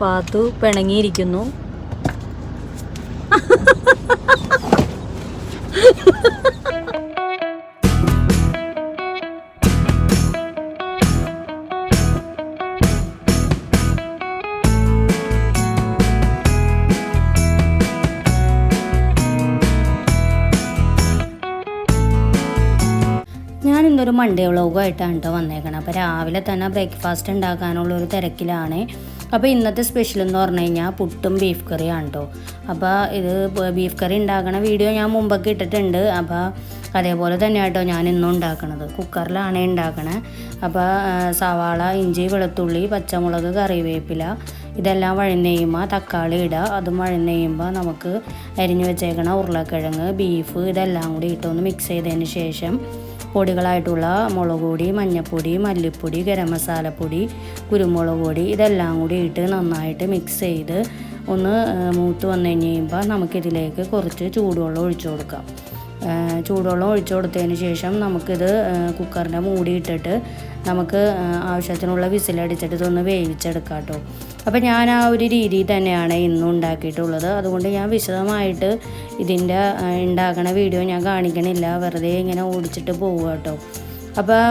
പാത്തു പിണങ്ങിയിരിക്കുന്നു. ഇന്നൊരു മൺഡേ വ്ളോഗുമായിട്ടാണ് കേട്ടോ വന്നേക്കണം. അപ്പോൾ രാവിലെ തന്നെ ബ്രേക്ക്ഫാസ്റ്റ് ഉണ്ടാക്കാനുള്ള ഒരു തിരക്കിലാണ്. അപ്പോൾ ഇന്നത്തെ സ്പെഷ്യൽ എന്ന് പറഞ്ഞു കഴിഞ്ഞാൽ പുട്ടും ബീഫ് കറിയാണ് കേട്ടോ അപ്പോൾ ഇത് ബീഫ് കറി ഉണ്ടാക്കണ വീഡിയോ ഞാൻ മുമ്പൊക്കെ ഇട്ടിട്ടുണ്ട്. അപ്പോൾ അതേപോലെ തന്നെ കേട്ടോ ഞാൻ ഇന്നും ഉണ്ടാക്കണത്. കുക്കറിലാണ് ഉണ്ടാക്കണേ. അപ്പോൾ സവാള ഇഞ്ചി വെളുത്തുള്ളി പച്ചമുളക് കറിവേപ്പില ഇതെല്ലാം വഴന്ന് കഴിയുമ്പോൾ തക്കാളി ഇടുക അതും വഴന്ന് കഴിയുമ്പോൾ നമുക്ക് അരിഞ്ഞു വെച്ചേക്കണ ഉരുളക്കിഴങ്ങ് ബീഫ് ഇതെല്ലാം കൂടി ഇട്ടൊന്ന് മിക്സ് ചെയ്തതിന് ശേഷം പൊടികളായിട്ടുള്ള മുളക് പൊടി മഞ്ഞൾപ്പൊടി മല്ലിപ്പൊടി ഗരം മസാലപ്പൊടി കുരുമുളക് പൊടി ഇതെല്ലാം കൂടി ഇട്ട് നന്നായിട്ട് മിക്സ് ചെയ്ത് ഒന്ന് മൂത്ത് വന്നു കഴിഞ്ഞ് കഴിയുമ്പോൾ നമുക്കിതിലേക്ക് കുറച്ച് ചൂടുവെള്ളം ഒഴിച്ചു കൊടുക്കാം. ചൂടുവെള്ളം ഒഴിച്ചു കൊടുത്തതിന് ശേഷം നമുക്കിത് കുക്കറിന്റെ മൂടി ഇട്ടിട്ട് നമുക്ക് ആവശ്യത്തിനുള്ള വിസിലടിച്ചിട്ട് ഇതൊന്ന് വേവിച്ചെടുക്കാം കേട്ടോ. അപ്പോൾ ഞാൻ ആ ഒരു രീതിയിൽ തന്നെയാണ് ഇന്നും ഉണ്ടാക്കിയിട്ടുള്ളത്. അതുകൊണ്ട് ഞാൻ വിശദമായിട്ട് ഇതിന്റെ ഉണ്ടാക്കണ വീഡിയോ ഞാൻ കാണിക്കണില്ല. വെറുതെ ഇങ്ങനെ ഓടിച്ചിട്ട് പോവുക കേട്ടോ അപ്പോൾ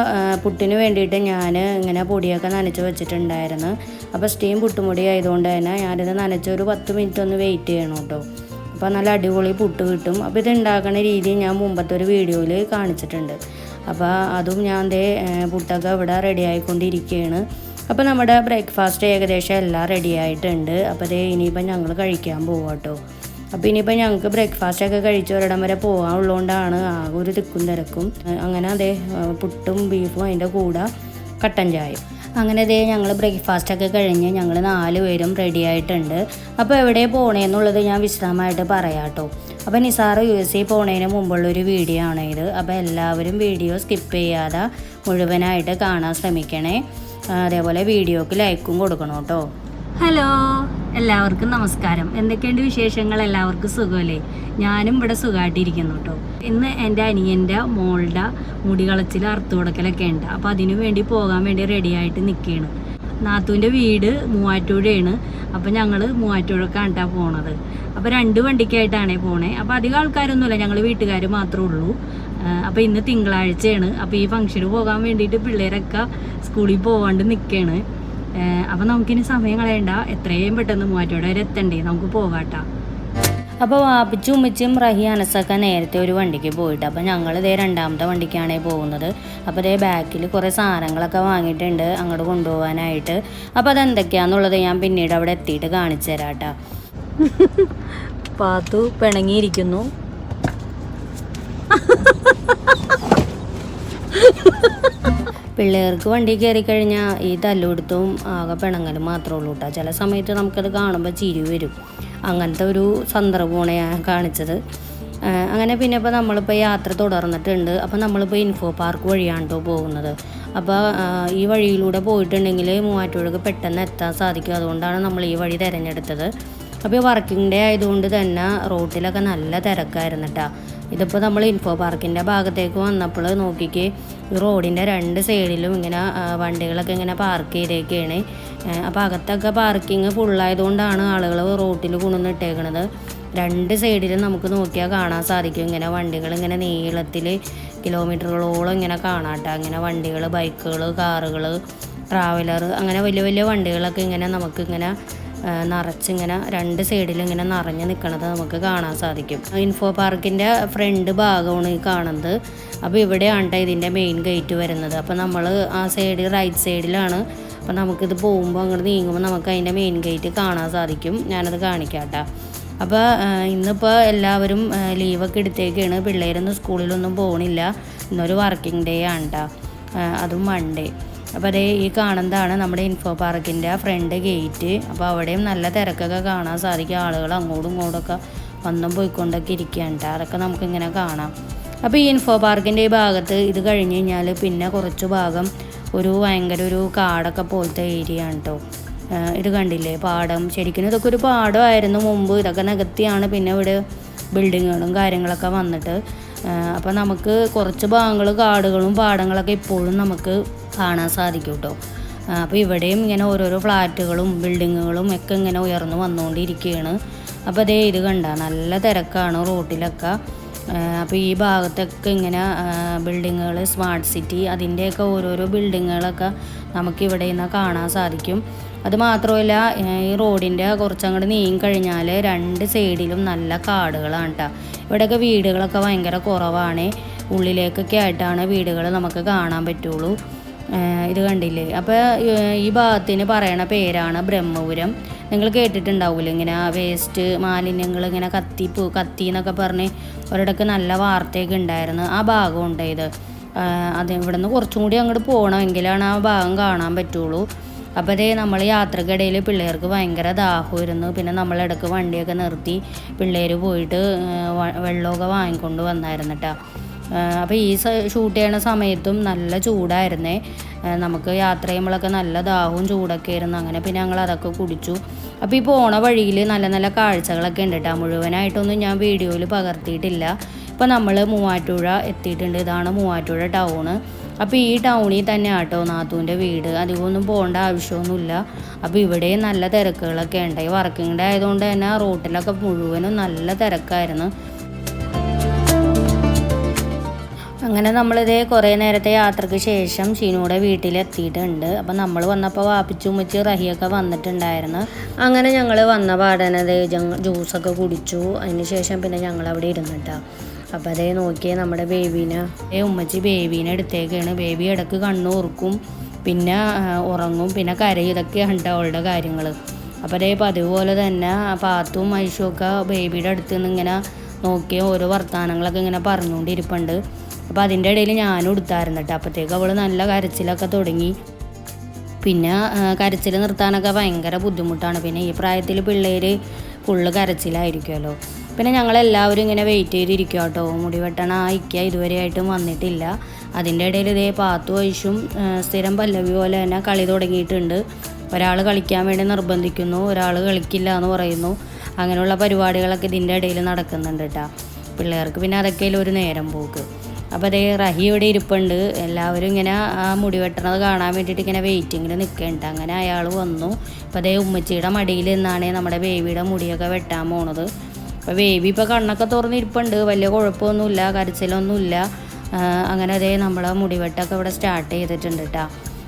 പുട്ടിന് വേണ്ടിയിട്ട് ഞാൻ ഇങ്ങനെ പൊടിയൊക്കെ നനച്ച് വെച്ചിട്ടുണ്ടായിരുന്നു. അപ്പോൾ സ്റ്റീം പുട്ടുമുടി ആയതുകൊണ്ട് തന്നെ ഞാനിത് നനച്ച് ഒരു പത്ത് മിനിറ്റ് ഒന്ന് വെയിറ്റ് ചെയ്യണം കേട്ടോ അപ്പോൾ നല്ല അടിപൊളി പുട്ട് കിട്ടും. അപ്പോൾ ഇത് ഉണ്ടാക്കുന്ന രീതി ഞാൻ മുമ്പത്തെ ഒരു വീഡിയോയിൽ കാണിച്ചിട്ടുണ്ട്. അപ്പോൾ അതും ഞാൻ ദേ പുട്ടൊക്കെ ഇവിടെ റെഡി ആയിക്കൊണ്ടിരിക്കുകയാണ് അപ്പോൾ നമ്മുടെ ബ്രേക്ക്ഫാസ്റ്റ് ഏകദേശം എല്ലാം റെഡി ആയിട്ടുണ്ട്. അപ്പോൾ അതേ ഇനിയിപ്പോൾ ഞങ്ങൾ കഴിക്കാൻ പോവാം കേട്ടോ അപ്പോൾ ഇനിയിപ്പോൾ ഞങ്ങൾക്ക് ബ്രേക്ക്ഫാസ്റ്റ് ഒക്കെ കഴിച്ച് ഒരിടം വരെ പോകാനുള്ളതുകൊണ്ടാണ് ആ ഒരു തിക്കും തിരക്കും. അങ്ങനെ അതേ പുട്ടും ബീഫും അതിന്റെ കൂടെ കട്ടൻ ചായയും. അങ്ങനെ ദേ ഞങ്ങൾ ബ്രേക്ക്ഫാസ്റ്റ് ഒക്കെ കഴിഞ്ഞ് ഞങ്ങൾ നാല് പേരും റെഡി ആയിട്ടുണ്ട്. അപ്പോൾ എവിടെ പോണേന്നുള്ളത് ഞാൻ വിശദമായിട്ട് പറയാം കേട്ടോ അപ്പോൾ നിസാറ് യു എസ് എ പോണേന് മുമ്പുള്ളൊരു വീഡിയോ ആണ് ഇത് അപ്പോൾ എല്ലാവരും വീഡിയോ സ്കിപ്പ് ചെയ്യാതെ മുഴുവനായിട്ട് കാണാൻ ശ്രമിക്കണേ. അതേപോലെ വീഡിയോക്ക് ലൈക്കും കൊടുക്കണം കേട്ടോ. ഹലോ എല്ലാവർക്കും നമസ്കാരം. എന്തൊക്കെയുണ്ട് വിശേഷങ്ങൾ? എല്ലാവർക്കും സുഖമല്ലേ? ഞാനും ഇവിടെ സുഖമായിട്ടിരിക്കുന്നു കേട്ടോ. ഇന്ന് എന്റെ അനിയന്റെ മോളുടെ മുടി കളച്ചിൽ അറുത്തു കൊടുക്കലൊക്കെ ഉണ്ട്. അപ്പോൾ അതിനു വേണ്ടി പോകാൻ വേണ്ടി റെഡിയായിട്ട് നിൽക്കുകയാണ്. നാത്തൂന്റെ വീട് മൂവാറ്റുപുഴയാണ്. അപ്പോൾ ഞങ്ങൾ മൂവാറ്റുപുഴക്കാണ് കേട്ടോ പോണത്. അപ്പോൾ രണ്ട് വണ്ടിക്കായിട്ടാണേ പോണേ. അപ്പോൾ അധികം ആൾക്കാരൊന്നുമില്ല. ഞങ്ങൾ വീട്ടുകാർ മാത്രമേ ഉള്ളൂ. അപ്പോൾ ഇന്ന് തിങ്കളാഴ്ചയാണ്. അപ്പോൾ ഈ ഫംഗ്ഷന് പോകാൻ വേണ്ടിയിട്ട് പിള്ളേരൊക്കെ സ്കൂളിൽ പോകാണ്ട് നിൽക്കുകയാണ് അപ്പോൾ നമുക്കിനി സമയം കളയണ്ട. എത്രയും പെട്ടെന്ന് മൂവാറ്റോടെ വരെ എത്തണ്ടേ? നമുക്ക് പോകാട്ട അപ്പോൾ വാപ്പിച്ചും ഉമ്മച്ചും റഹി അനസൊക്കെ നേരത്തെ ഒരു വണ്ടിക്ക് പോയിട്ട് അപ്പോൾ ഞങ്ങൾ ഇതേ രണ്ടാമത്തെ വണ്ടിക്കാണ് പോകുന്നത്. അപ്പോൾ ഇതേ ബാക്കിൽ കുറേ സാധനങ്ങളൊക്കെ വാങ്ങിയിട്ടുണ്ട് അങ്ങോട്ട് കൊണ്ടുപോകാനായിട്ട് അപ്പോൾ അതെന്തൊക്കെയാണെന്നുള്ളത് ഞാൻ പിന്നീട് അവിടെ എത്തിയിട്ട് കാണിച്ചു തരാം കേട്ടോ പാത്തു പിണങ്ങിയിരിക്കുന്നു. പിള്ളേർക്ക് വണ്ടി കയറി കഴിഞ്ഞാൽ ഈ തല്ലുകൊടുത്തും ആകെ പെണങ്ങൽ മാത്രമേ ഉള്ളൂ കേട്ടോ ചില സമയത്ത് നമുക്കത് കാണുമ്പോൾ ചിരി വരും. അങ്ങനത്തെ ഒരു സന്ദർഭമാണ് ഞാൻ കാണിച്ചത്. അങ്ങനെ പിന്നെ ഇപ്പോൾ നമ്മളിപ്പോൾ യാത്ര തുടർന്നിട്ടുണ്ട്. അപ്പോൾ നമ്മളിപ്പോൾ ഇൻഫോ പാർക്ക് വഴിയാണ് കേട്ടോ പോകുന്നത് അപ്പോൾ ഈ വഴിയിലൂടെ പോയിട്ടുണ്ടെങ്കിൽ മൂവാറ്റുപുഴക്ക് പെട്ടെന്ന് എത്താൻ സാധിക്കും. അതുകൊണ്ടാണ് നമ്മൾ ഈ വഴി തിരഞ്ഞെടുത്തത്. അപ്പോൾ വർക്കിംഗ് ഡേ ആയതുകൊണ്ട് തന്നെ റോട്ടിലൊക്കെ നല്ല തിരക്കായിരുന്നു കേട്ടോ ഇതിപ്പോൾ നമ്മൾ ഇൻഫോ പാർക്കിന്റെ ഭാഗത്തേക്ക് വന്നപ്പോൾ നോക്കിക്ക് റോഡിന്റെ രണ്ട് സൈഡിലും ഇങ്ങനെ വണ്ടികളൊക്കെ ഇങ്ങനെ പാർക്ക് ചെയ്തേക്കാണ്. അപ്പോൾ അകത്തൊക്കെ പാർക്കിങ് ഫുള്ളായതുകൊണ്ടാണ് ആളുകൾ റോട്ടിൽ കൊണ്ടുവന്നിട്ടേക്കണത് രണ്ട് സൈഡിലും നമുക്ക് നോക്കിയാൽ കാണാൻ സാധിക്കും. ഇങ്ങനെ വണ്ടികൾ ഇങ്ങനെ നീളത്തിൽ കിലോമീറ്ററുകളോളം ഇങ്ങനെ കാണാട്ടോ. ഇങ്ങനെ വണ്ടികൾ ബൈക്കുകൾ കാറുകൾ ട്രാവലർ അങ്ങനെ വലിയ വലിയ വണ്ടികളൊക്കെ ഇങ്ങനെ നമുക്കിങ്ങനെ നിറച്ചിങ്ങനെ രണ്ട് സൈഡിലും ഇങ്ങനെ നിറഞ്ഞ് നിൽക്കുന്നത് നമുക്ക് കാണാൻ സാധിക്കും. ഇൻഫോ പാർക്കിന്റെ ഫ്രണ്ട് ഭാഗമാണ് ഈ കാണുന്നത്. അപ്പോൾ ഇവിടെയാണ് ഇതിന്റെ മെയിൻ ഗേറ്റ് വരുന്നത്. അപ്പോൾ നമ്മൾ ആ സൈഡ് റൈറ്റ് സൈഡിലാണ് അപ്പോൾ നമുക്കിത് പോകുമ്പോൾ അങ്ങോട്ട് നീങ്ങുമ്പോൾ നമുക്ക് അതിന്റെ മെയിൻ ഗേറ്റ് കാണാൻ സാധിക്കും. ഞാനത് കാണിക്കാട്ട. കേട്ടോ അപ്പോൾ ഇന്നിപ്പോൾ എല്ലാവരും ലീവൊക്കെ എടുത്തേക്കാണ്. പിള്ളേരൊന്നും സ്കൂളിലൊന്നും പോകണില്ല ഇന്നൊരു വർക്കിംഗ് ഡേ ആണ് കേട്ടോ അതും മൺഡേ അപ്പോൾ അതേ ഈ കാണുന്നതാണ് നമ്മുടെ ഇൻഫോ പാർക്കിന്റെ ആ ഫ്രണ്ട് ഗേറ്റ് അപ്പോൾ അവിടെയും നല്ല തിരക്കൊക്കെ കാണാൻ സാധിക്കും. ആളുകൾ അങ്ങോട്ടും ഇങ്ങോട്ടൊക്കെ വന്നും പോയിക്കൊണ്ടൊക്കെ ഇരിക്കുകയാണ്ട. അതൊക്കെ നമുക്കിങ്ങനെ കാണാം. അപ്പോൾ ഈ ഇൻഫോ പാർക്കിന്റെ ഈ ഭാഗത്ത് ഇത് കഴിഞ്ഞ് കഴിഞ്ഞാൽ പിന്നെ കുറച്ച് ഭാഗം ഒരു ഭയങ്കര ഒരു കാടൊക്കെ പോലത്തെ ഏരിയ ആണ് കേട്ടോ. ഇത് കണ്ടില്ലേ? പാടം. ശരിക്കും ഇതൊക്കെ ഒരു പാടമായിരുന്നു മുമ്പ്. ഇതൊക്കെ നികത്തിയാണ് പിന്നെ ഇവിടെ ബിൽഡിങ്ങുകളും കാര്യങ്ങളൊക്കെ വന്നിട്ട്. അപ്പോൾ നമുക്ക് കുറച്ച് ഭാഗങ്ങൾ കാടുകളും പാടങ്ങളൊക്കെ ഇപ്പോഴും നമുക്ക് കാണാൻ സാധിക്കും കേട്ടോ അപ്പോൾ ഇവിടെയും ഇങ്ങനെ ഓരോരോ ഫ്ലാറ്റുകളും ബിൽഡിങ്ങുകളും ഒക്കെ ഇങ്ങനെ ഉയർന്നു വന്നുകൊണ്ടിരിക്കുകയാണ്. അപ്പോൾ അതേ ഇത് കണ്ട നല്ല തിരക്കാണ് റോട്ടിലൊക്കെ. അപ്പോൾ ഈ ഭാഗത്തൊക്കെ ഇങ്ങനെ ബിൽഡിങ്ങുകൾ സ്മാർട്ട് സിറ്റി അതിന്റെയൊക്കെ ഓരോരോ ബിൽഡിങ്ങുകളൊക്കെ നമുക്ക് ഇവിടെ നിന്ന് കാണാൻ സാധിക്കും. അത് മാത്രമല്ല ഈ റോഡിന്റെ കുറച്ചങ്ങോട്ട് നീങ്ങി കഴിഞ്ഞാൽ രണ്ട് സൈഡിലും നല്ല കാടുകളാണ് കേട്ടോ ഇവിടെയൊക്കെ വീടുകളൊക്കെ ഭയങ്കര കുറവാണ്. ഉള്ളിലേക്കൊക്കെ ആയിട്ടാണ് വീടുകൾ നമുക്ക് കാണാൻ പറ്റുള്ളൂ. ഇത് കണ്ടില്ലേ? അപ്പോൾ ഈ ഭാഗത്തിന് പറയണ പേരാണ് ബ്രഹ്മപുരം. നിങ്ങൾ കേട്ടിട്ടുണ്ടാവില്ല ഇങ്ങനെ ആ വേസ്റ്റ് മാലിന്യങ്ങൾ ഇങ്ങനെ കത്തി പോ കത്തി എന്നൊക്കെ പറഞ്ഞ് ഒരിടക്ക് നല്ല വാർത്തയൊക്കെ ഉണ്ടായിരുന്നു. ആ ഭാഗം ഉണ്ടായത് അത് ഇവിടെ നിന്ന് കുറച്ചും കൂടി അങ്ങോട്ട് പോകണമെങ്കിലാണ് ആ ഭാഗം കാണാൻ പറ്റുള്ളൂ. അപ്പോൾ അതേ നമ്മൾ യാത്രക്കിടയിൽ പിള്ളേർക്ക് ഭയങ്കര ദാഹമായിരുന്നു. പിന്നെ നമ്മളിടക്ക് വണ്ടിയൊക്കെ നിർത്തി പിള്ളേർ പോയിട്ട് വെള്ളമൊക്കെ വാങ്ങിക്കൊണ്ട് വന്നായിരുന്നു കേട്ടോ അപ്പോൾ ഈ ഷൂട്ട് ചെയ്യണ സമയത്തും നല്ല ചൂടായിരുന്നേ. നമുക്ക് യാത്ര ചെയ്യുമ്പോഴൊക്കെ നല്ല ദാഹവും ചൂടൊക്കെ ആയിരുന്നു. അങ്ങനെ പിന്നെ ഞങ്ങൾ അതൊക്കെ കുടിച്ചു. അപ്പോൾ ഈ പോണ വഴിയിൽ നല്ല നല്ല കാഴ്ചകളൊക്കെ ഉണ്ട് കേട്ടോ മുഴുവനായിട്ടൊന്നും ഞാൻ വീഡിയോയിൽ പകർത്തിയിട്ടില്ല. ഇപ്പോൾ നമ്മൾ മൂവാറ്റുപുഴ എത്തിയിട്ടുണ്ട്. ഇതാണ് മൂവാറ്റുപുഴ ടൗണ്. അപ്പോൾ ഈ ടൗണിൽ തന്നെ ആട്ടോ നാത്തൂന്റെ വീട് അധികമൊന്നും പോകേണ്ട ആവശ്യമൊന്നുമില്ല. അപ്പോൾ ഇവിടെയും നല്ല തിരക്കുകളൊക്കെ ഉണ്ട്. ഈ വർക്കിംഗ് ഡേ ആയതുകൊണ്ട് തന്നെ റോട്ടിലൊക്കെ മുഴുവനും നല്ല തിരക്കായിരുന്നു. അങ്ങനെ നമ്മളിതേ കുറേ നേരത്തെ യാത്രയ്ക്ക് ശേഷം ഷീനൂടെ വീട്ടിലെത്തിയിട്ടുണ്ട്. അപ്പം നമ്മൾ വന്നപ്പോൾ വാപ്പിച്ചുമ്മച്ച് റഹിയൊക്കെ വന്നിട്ടുണ്ടായിരുന്നു. അങ്ങനെ ഞങ്ങൾ വന്ന പാടനത് ജ്യൂസൊക്കെ കുടിച്ചു. അതിന് ശേഷം പിന്നെ ഞങ്ങൾ അവിടെ ഇരുന്നിട്ടാ. അപ്പം അതേ നോക്കിയേ നമ്മുടെ ബേബീനെ. ഉമ്മച്ചി ബേബീനെ എടുത്തേക്കാണ്. ബേബി ഇടയ്ക്ക് കണ്ണു ഉറക്കും പിന്നെ ഉറങ്ങും. പിന്നെ കരയും. ഇതൊക്കെയാണ് അവളുടെ കാര്യങ്ങൾ അപ്പോൾ അതേ പതിവ് പോലെ തന്നെ പാത്തും ഐഷും ഒക്കെ ബേബിയുടെ അടുത്ത് നിന്ന് ഇങ്ങനെ നോക്കിയ ഓരോ വർത്തമാനങ്ങളൊക്കെ ഇങ്ങനെ പറഞ്ഞുകൊണ്ടിരിപ്പുണ്ട്. അപ്പോൾ അതിന്റെ ഇടയിൽ ഞാനും എടുത്തായിരുന്നു കേട്ടോ. അപ്പോഴത്തേക്ക് അവൾ നല്ല കരച്ചിലൊക്കെ തുടങ്ങി. പിന്നെ കരച്ചിൽ നിർത്താനൊക്കെ ഭയങ്കര ബുദ്ധിമുട്ടാണ്. പിന്നെ ഈ പ്രായത്തിൽ പിള്ളേർ ഫുള്ള് കരച്ചിലായിരിക്കുമല്ലോ പിന്നെ ഞങ്ങളെല്ലാവരും ഇങ്ങനെ വെയിറ്റ് ചെയ്തിരിക്കുക കേട്ടോ. മുടി വെട്ടണ ഇക്ക ഇതുവരെയായിട്ടും വന്നിട്ടില്ല. അതിന്റെ ഇടയിൽ ഇതേ പാത്തു വയസ്സും സ്ഥിരം പല്ലവി പോലെ തന്നെ കളി തുടങ്ങിയിട്ടുണ്ട്. ഒരാൾ കളിക്കാൻ വേണ്ടി നിർബന്ധിക്കുന്നു ഒരാൾ കളിക്കില്ല എന്ന് പറയുന്നു. അങ്ങനെയുള്ള പരിപാടികളൊക്കെ ഇതിന്റെ ഇടയിൽ നടക്കുന്നുണ്ട് കേട്ടോ. പിള്ളേർക്ക് പിന്നെ അതൊക്കെയല്ലേ ഒരു നേരം പോക്ക്. അപ്പോൾ അതേ റഹി ഇവിടെ ഇരിപ്പുണ്ട്. എല്ലാവരും ഇങ്ങനെ ആ മുടി വെട്ടണത് കാണാൻ വേണ്ടിയിട്ട് ഇങ്ങനെ വെയിറ്റിങ്ങിൽ നിൽക്കുന്നുണ്ട് അങ്ങനെ അയാൾ വന്നു. അപ്പോൾ അതേ ഉമ്മച്ചിയുടെ മടിയിൽ നിന്നാണ് നമ്മുടെ ബേബിയുടെ മുടിയൊക്കെ വെട്ടാൻ പോണത്. അപ്പോൾ ബേബി ഇപ്പോൾ കണ്ണൊക്കെ തുറന്നിരിപ്പുണ്ട് വലിയ കുഴപ്പമൊന്നുമില്ല കരച്ചിലൊന്നുമില്ല. അങ്ങനെ അതേ നമ്മളെ മുടിവെട്ടൊക്കെ ഇവിടെ സ്റ്റാർട്ട് ചെയ്തിട്ടുണ്ട് കേട്ടോ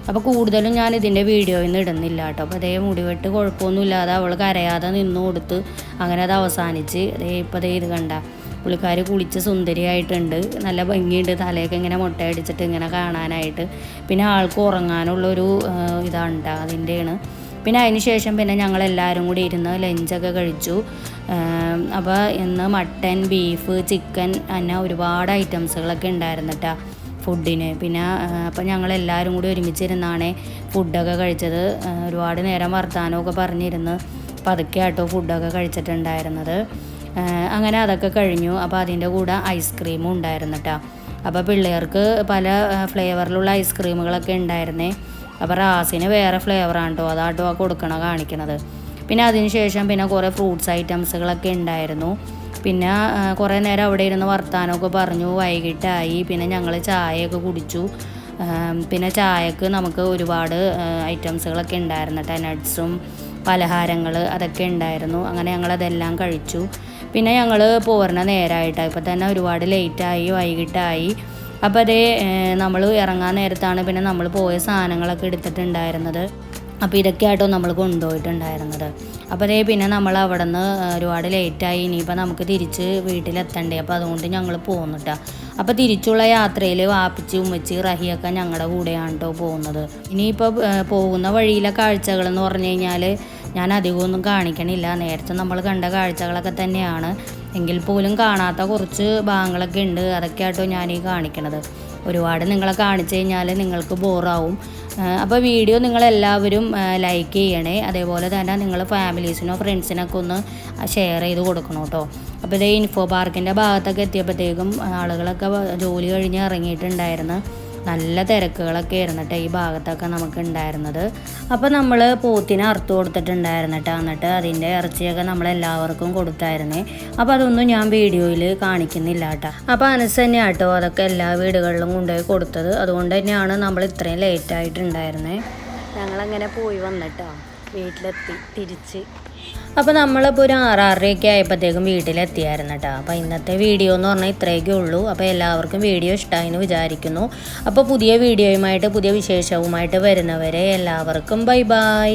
അപ്പോൾ കൂടുതലും ഞാൻ ഇതിന്റെ വീഡിയോയിൽ നിന്ന് ഇടുന്നില്ല കേട്ടോ അപ്പോൾ അതേ മുടിവെട്ട് കുഴപ്പമൊന്നുമില്ലാതെ അവൾ കരയാതെ നിന്നു കൊടുത്ത് അങ്ങനെ അത് അവസാനിച്ച് അതേ ഇപ്പോൾ അതേ ഇത് കണ്ട. പുള്ളിക്കാരി കുളിച്ച് സുന്ദരിയായിട്ടുണ്ട്. നല്ല ഭംഗിയുണ്ട്. തലയൊക്കെ ഇങ്ങനെ മുട്ടയടിച്ചിട്ട് ഇങ്ങനെ കാണാനായിട്ട്. പിന്നെ ആൾക്ക് ഉറങ്ങാനുള്ളൊരു ഇതാണ് അതിന്റെയാണ്. പിന്നെ അതിന് ശേഷം പിന്നെ ഞങ്ങൾ എല്ലാവരും കൂടി ഇരുന്ന് ലഞ്ചൊക്കെ കഴിച്ചു. അപ്പോൾ ഇന്ന് മട്ടൻ ബീഫ് ചിക്കൻ അങ്ങനെ ഒരുപാട് ഐറ്റംസുകളൊക്കെ ഉണ്ടായിരുന്നു ഫുഡിന്. പിന്നെ അപ്പം ഞങ്ങൾ എല്ലാവരും കൂടി ഒരുമിച്ചിരുന്നാണ് ഫുഡൊക്കെ കഴിച്ചത്. ഒരുപാട് നേരം വർത്തമാനമൊക്കെ പറഞ്ഞിരുന്ന് പതുക്കെ ആട്ടോ ഫുഡൊക്കെ കഴിച്ചിട്ടുണ്ടായിരുന്നത്. അങ്ങനെ അതൊക്കെ കഴിഞ്ഞു. അപ്പോൾ അതിന്റെ കൂടെ ഐസ്ക്രീമും ഉണ്ടായിരുന്നു കേട്ടോ അപ്പോൾ പിള്ളേർക്ക് പല ഫ്ലേവറിലുള്ള ഐസ്ക്രീമുകളൊക്കെ ഉണ്ടായിരുന്നേ. അപ്പോൾ റാസിന് വേറെ ഫ്ലേവറാണ് കേട്ടോ അതാട്ടോ ആ കൊടുക്കണ കാണിക്കണത്. പിന്നെ അതിന് ശേഷം പിന്നെ കുറേ ഫ്രൂട്ട്സ് ഐറ്റംസുകളൊക്കെ ഉണ്ടായിരുന്നു. പിന്നെ കുറേ നേരം അവിടെ ഇരുന്ന് വർത്താനമൊക്കെ പറഞ്ഞു. വൈകിട്ടായി. പിന്നെ ഞങ്ങൾ ചായയൊക്കെ കുടിച്ചു. പിന്നെ ചായക്ക് നമുക്ക് ഒരുപാട് ഐറ്റംസുകളൊക്കെ ഉണ്ടായിരുന്നു കേട്ടോ നട്ട്സും പലഹാരങ്ങൾ അതൊക്കെ ഉണ്ടായിരുന്നു. അങ്ങനെ ഞങ്ങളതെല്ലാം കഴിച്ചു. പിന്നെ ഞങ്ങൾ പോരണ നേരമായിട്ടാണ് ഇപ്പം തന്നെ ഒരുപാട് ലേറ്റായി വൈകിട്ടായി. അപ്പോൾ അതേ നമ്മൾ ഇറങ്ങാൻ നേരത്താണ് പിന്നെ നമ്മൾ പോയ സാധനങ്ങളൊക്കെ എടുത്തിട്ടുണ്ടായിരുന്നത്. അപ്പോൾ ഇതൊക്കെ ഇതൊക്കെയായിട്ടോ നമ്മൾ കൊണ്ടുപോയിട്ടുണ്ടായിരുന്നത്. അപ്പോൾ അതേ പിന്നെ നമ്മൾ അവിടെ നിന്ന് ഒരുപാട് ലേറ്റായി ഇനിയിപ്പോൾ നമുക്ക് തിരിച്ച് വീട്ടിലെത്തണ്ടേ. അപ്പോൾ അതുകൊണ്ട് ഞങ്ങൾ പോകുന്നുട്ടാ അപ്പോൾ തിരിച്ചുള്ള യാത്രയിൽ വാപ്പിച്ച് ഉമ്മച്ചി റഹിയൊക്കെ ഞങ്ങളുടെ കൂടെയാണ് കേട്ടോ പോകുന്നത് ഇനിയിപ്പോൾ പോകുന്ന വഴിയിലെ കാഴ്ചകളെന്ന് പറഞ്ഞു കഴിഞ്ഞാൽ ഞാൻ അധികമൊന്നും കാണിക്കണില്ല. നേരത്തെ നമ്മൾ കണ്ട കാഴ്ചകളൊക്കെ തന്നെയാണ്. എങ്കിൽ പോലും കാണാത്ത കുറച്ച് ഭാഗങ്ങളൊക്കെ ഉണ്ട്. അതൊക്കെ ആട്ടോ ഞാൻ ഈ കാണിക്കണത്. ഒരുപാട് നിങ്ങളെ കാണിച്ചു കഴിഞ്ഞാൽ നിങ്ങൾക്ക് ബോറാവും. അപ്പോൾ വീഡിയോ നിങ്ങളെല്ലാവരും ലൈക്ക് ചെയ്യണേ. അതേപോലെ തന്നെ നിങ്ങൾ ഫാമിലീസിനോ ഫ്രണ്ട്സിനൊക്കെ ഒന്ന് ഷെയർ ചെയ്ത് കൊടുക്കണം കേട്ടോ. അപ്പോൾ ഇതേ ഇൻഫോ പാർക്കിന്റെ ഭാഗത്തൊക്കെ എത്തിയപ്പോഴത്തേക്കും ആളുകളൊക്കെ ജോലി കഴിഞ്ഞ് ഇറങ്ങിയിട്ടുണ്ടായിരുന്നു. നല്ല തിരക്കുകളൊക്കെ ആയിരുന്നു കേട്ടോ ഈ ഭാഗത്തൊക്കെ നമുക്ക് ഉണ്ടായിരുന്നത്. അപ്പോൾ നമ്മൾ പോത്തിനെ അറുത്ത് കൊടുത്തിട്ടുണ്ടായിരുന്നു കേട്ടോ എന്നിട്ട് അതിന്റെ ഇറച്ചിയൊക്കെ നമ്മൾ എല്ലാവർക്കും കൊടുത്തായിരുന്നേ. അപ്പോൾ അതൊന്നും ഞാൻ വീഡിയോയിൽ കാണിക്കുന്നില്ല കേട്ടോ അപ്പോൾ അനസ് തന്നെ കേട്ടോ അതൊക്കെ എല്ലാ വീടുകളിലും കൊണ്ടുപോയി കൊടുത്തത്. അതുകൊണ്ട് തന്നെയാണ് നമ്മൾ ഇത്രയും ലേറ്റ് ആയിട്ടുണ്ടായിരുന്നേ. ഞങ്ങളങ്ങനെ പോയി വന്നിട്ടോ. വീട്ടിലെത്തി തിരിച്ച്. അപ്പോൾ നമ്മളിപ്പോൾ ഒരു ആറാറരയൊക്കെ ആയപ്പോഴത്തേക്കും വീട്ടിലെത്തിയായിരുന്നു കേട്ടോ. അപ്പോൾ ഇന്നത്തെ വീഡിയോ എന്ന് പറഞ്ഞാൽ ഇത്രയൊക്കെ ഉള്ളൂ. അപ്പോൾ എല്ലാവർക്കും വീഡിയോ ഇഷ്ടമായി എന്ന് വിചാരിക്കുന്നു. അപ്പോൾ പുതിയ വീഡിയോയുമായിട്ട് പുതിയ വിശേഷവുമായിട്ട് വരുന്നവരെ എല്ലാവർക്കും ബൈ ബൈ.